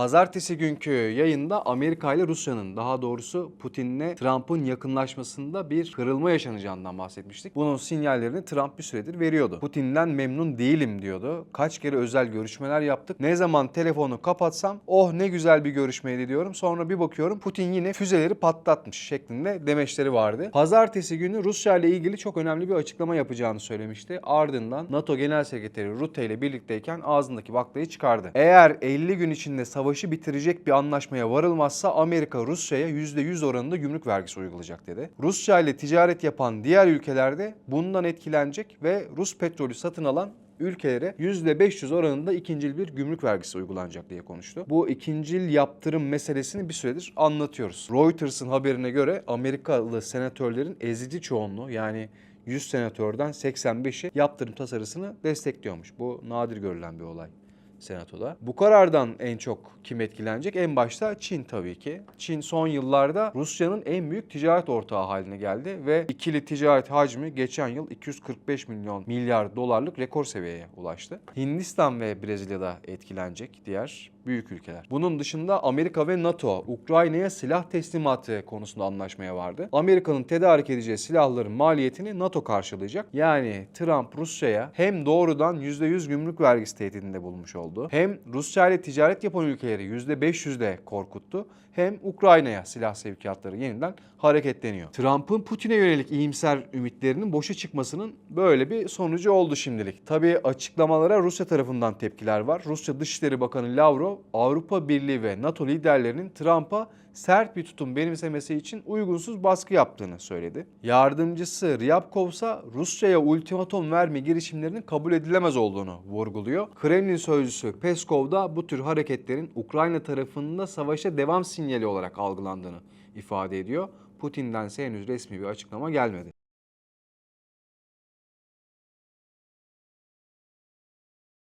Pazartesi günkü yayında Amerika ile Rusya'nın daha doğrusu Putin'le Trump'ın yakınlaşmasında bir kırılma yaşanacağından bahsetmiştik. Bunun sinyallerini Trump bir süredir veriyordu. Putin'den memnun değilim diyordu. Kaç kere özel görüşmeler yaptık. Ne zaman telefonu kapatsam oh ne güzel bir görüşmeydi diyorum. Sonra bir bakıyorum Putin yine füzeleri patlatmış şeklinde demeçleri vardı. Pazartesi günü Rusya ile ilgili çok önemli bir açıklama yapacağını söylemişti. Ardından NATO Genel Sekreteri Rutte ile birlikteyken ağzındaki baklayı çıkardı. Eğer 50 gün içinde savaşı bitirecek bir anlaşmaya varılmazsa Amerika Rusya'ya %100 oranında gümrük vergisi uygulayacak dedi. Rusya ile ticaret yapan diğer ülkelerde bundan etkilenecek ve Rus petrolü satın alan ülkelere %500 oranında ikincil bir gümrük vergisi uygulanacak diye konuştu. Bu ikincil yaptırım meselesini bir süredir anlatıyoruz. Reuters'ın haberine göre Amerikalı senatörlerin ezici çoğunluğu yani 100 senatörden 85'i yaptırım tasarısını destekliyormuş. Bu nadir görülen bir olay senatoda. Bu karardan en çok kim etkilenecek? En başta Çin tabii ki. Çin son yıllarda Rusya'nın en büyük ticaret ortağı haline geldi ve ikili ticaret hacmi geçen yıl 245 milyon milyar dolarlık rekor seviyeye ulaştı. Hindistan ve Brezilya'da etkilenecek diğer büyük ülkeler. Bunun dışında Amerika ve NATO Ukrayna'ya silah teslimatı konusunda anlaşmaya vardı. Amerika'nın tedarik edeceği silahların maliyetini NATO karşılayacak. Yani Trump Rusya'ya hem doğrudan %100 gümrük vergisi tehdidinde bulmuş oldu. Hem Rusya ile ticaret yapan ülkeleri %500'de korkuttu. Hem Ukrayna'ya silah sevkiyatları yeniden hareketleniyor. Trump'ın Putin'e yönelik iyimser ümitlerinin boşa çıkmasının böyle bir sonucu oldu şimdilik. Tabii açıklamalara Rusya tarafından tepkiler var. Rusya Dışişleri Bakanı Lavrov Avrupa Birliği ve NATO liderlerinin Trump'a sert bir tutum benimsemesi için uygunsuz baskı yaptığını söyledi. Yardımcısı Ryabkov ise Rusya'ya ultimatom verme girişimlerinin kabul edilemez olduğunu vurguluyor. Kremlin sözcüsü Peskov da bu tür hareketlerin Ukrayna tarafında savaşa devam sinyali olarak algılandığını ifade ediyor. Putin'dense henüz resmi bir açıklama gelmedi.